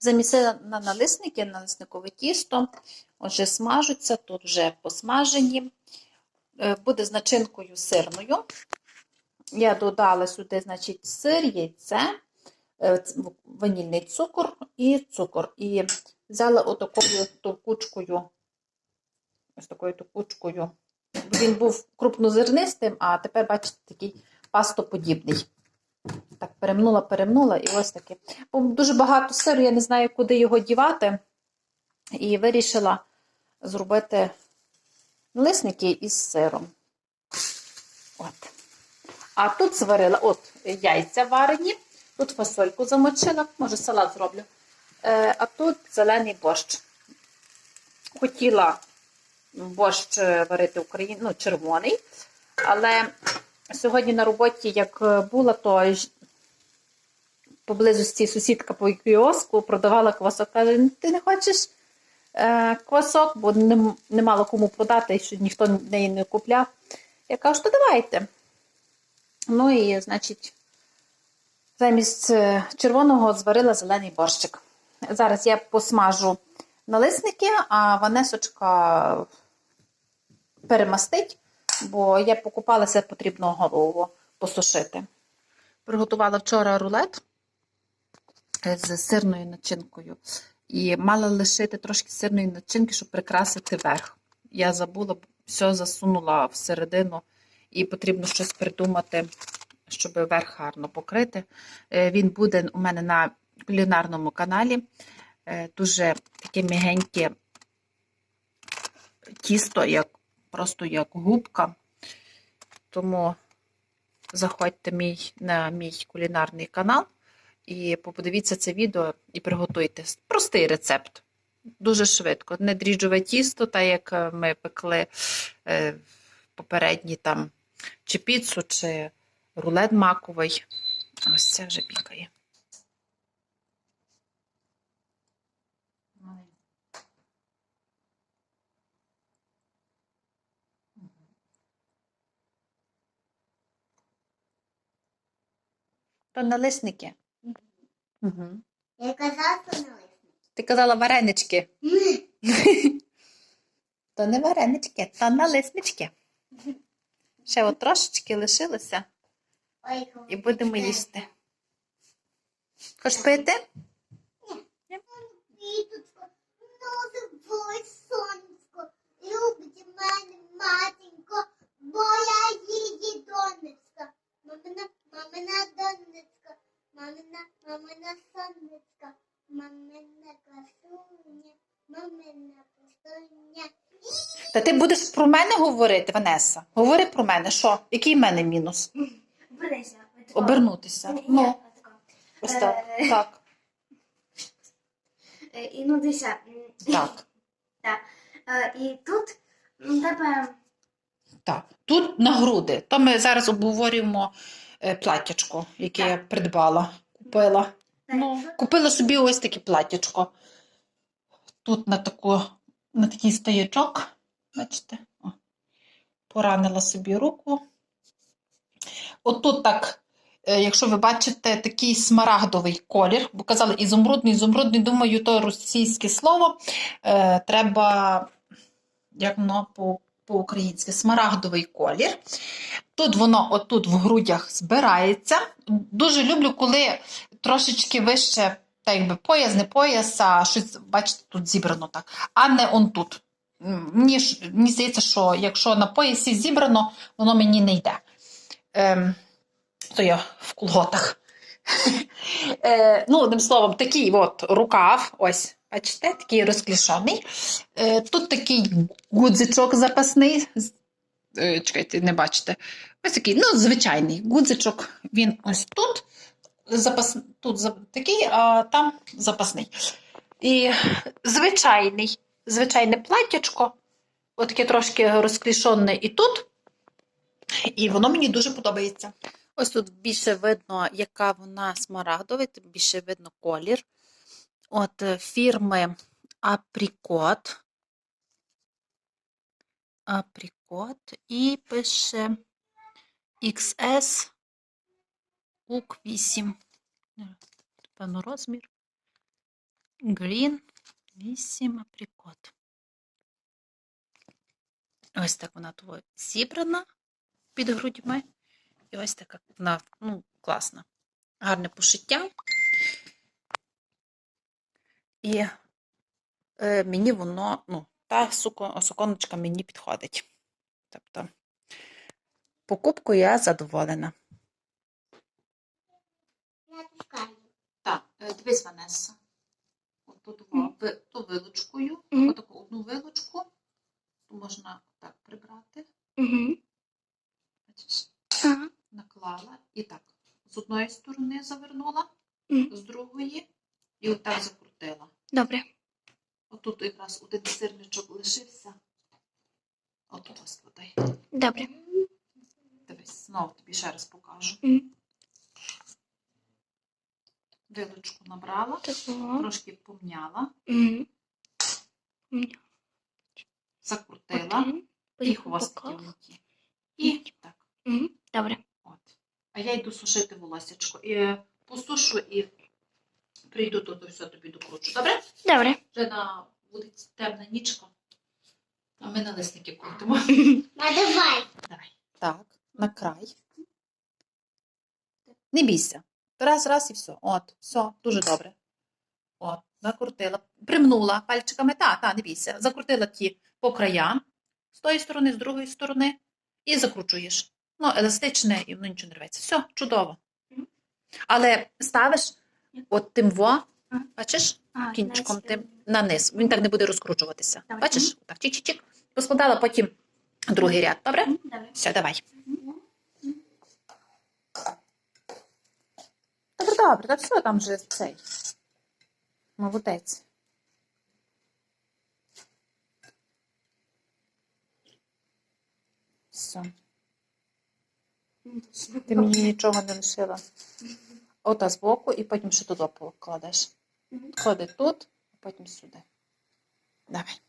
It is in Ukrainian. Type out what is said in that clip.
Замісила на налисники, налисникове тісто. Отже, смажуться, тут вже посмажені. Е, Буде з начинкою сирною. Я додала сюди, значить, сир, яйце, е, ванільний цукор і цукор. І взяла отакою товкучкою, ось такою товкучкою. Він був крупнозернистим, а тепер, бачите, такий пастоподібний. Так, перемнула, перемнула, і ось таке. Дуже багато сиру, я не знаю, куди його дівати. І вирішила зробити налисники із сиром. От. А тут зварила от яйця варені, тут фасольку замочила, може салат зроблю. Е, а тут зелений борщ. Хотіла борщ е, варити Україн... ну, червоний, але сьогодні на роботі, як була, то поблизості сусідка по кіоску продавала квасок. Каже, ти не хочеш е, квасок, бо не, не мало кому продати, що ніхто неї не купляв. Я кажу, то давайте. Ну і, значить, замість е, червоного зварила зелений борщик. Зараз я посмажу налисники, а Ванесочка перемастить, бо я покупалася, потрібно голову посушити. Приготувала вчора рулет з сирною начинкою. І мала лишити трошки сирної начинки, щоб прикрасити верх. Я забула, все засунула всередину, і потрібно щось придумати, щоб верх гарно покрити. Е, Він буде у мене на кулінарному каналі. Е, Дуже таке м'ягеньке тісто, як, просто як губка. Тому заходьте мій, на мій кулінарний канал і подивіться це відео і приготуйте. Простий рецепт. Дуже швидко. Не дріжджове тісто, так як е, ми пекли е, попередні там чи піцу, чи рулет маковий. Ось це вже пікає. То налисники. Угу. Я казала, що не. Ти казала варенички. То не варенички, то налиснички. Ще от трошечки лишилося Ой, і будемо їсти. Хочеш пити? Квіточко, ну твоє сонечко, любить мене матінко, бо я її донечка. Мамина, мамина донечка, мамина, мамина сонечка, мамина красуня, мамина пустуня. Та ти будеш про мене говорити, Ванеса. Говори про мене. Що? Який в мене мінус? Обережно. Обернутися. Ну, ось так. Так. І ну дивися. Так. Так. Е, І тут тебе Так. Тут на груди. То ми зараз обговорюємо е, платтячко, яке я придбала. Купила. Ну, купила собі ось таке платтячко. Тут на таку, на такий стоячок, бачите, о, поранила собі руку. Отут так, е, якщо ви бачите, такий смарагдовий колір, бо казали ізумрудний, ізумрудний, думаю, то російське слово. Е, треба, як воно по-українськи, смарагдовий колір. Тут воно отут в грудях збирається. Дуже люблю, коли трошечки вище, так якби пояс, не пояс, а щось, бачите, тут зібрано так, а не он тут. Мені, мені здається, що якщо на поясі зібрано, воно мені не йде. Ем, то я в колготах. Е, ну, одним словом, такий от рукав, ось, бачите, такий розклішений. Е, тут такий гудзичок запасний. Е, чекайте, не бачите. Ось такий, ну, звичайний гудзичок. Він ось тут. Запас, тут такий, а там запасний. І звичайний, звичайне платтячко, отаке трошки розклішене і тут. І воно мені дуже подобається. Ось тут більше видно, яка вона смарагдова, більше видно колір. От е, фірми Апрікот. Апрікот. І пише XS УК 8. Певно, розмір. Green 8 априкот. Ось так вона тут зібрана під грудьми. І ось така вона ну, класна. Гарне пошиття. І е, мені воно, ну, та суко- суконочка мені підходить. Тобто, покупкою я задоволена. Так, е, дивись, Ванеса. Тут ту вилочкою, отаку одну вилочку, ту можна так прибрати. Бачиш, Ага. наклала і так. З одної сторони завернула, з другої, і отак закрутила. Добре. Отут якраз один сирничок лишився. Отут ось подай. Добре. Дивись, знову тобі ще раз покажу. Мгм. Вилочку набрала, Того. трошки помняла, Угу. закрутила і хвостики внуті. І так. Угу. Добре. От. А я йду сушити волосячко. І е, посушу і прийду тут все тобі докручу. Добре? Добре. Вже на вулиці темна нічка. А ми на лисники крутимо. А давай. Давай. Так, на край. Не бійся. Раз, раз і все. От, все, дуже добре. От, закрутила. Примнула пальчиками. Та, та, не бійся. Закрутила ті по краям. З тої сторони, з другої сторони. І закручуєш. Ну, еластичне, і воно нічого не рветься. Все, чудово. Але ставиш от тим во, бачиш, кінчиком тим на низ. Він так не буде розкручуватися. Давай. Бачиш? Так, чик-чик-чик. Поскладала потім другий ряд. Добре? Добре. Все, давай. Добре, добре, та все, там же цей. Молодець. Все. Ти мені нічого не лишила. Ота збоку і потім ще туди покладеш. Мгм. Клади тут, потім сюди. Давай.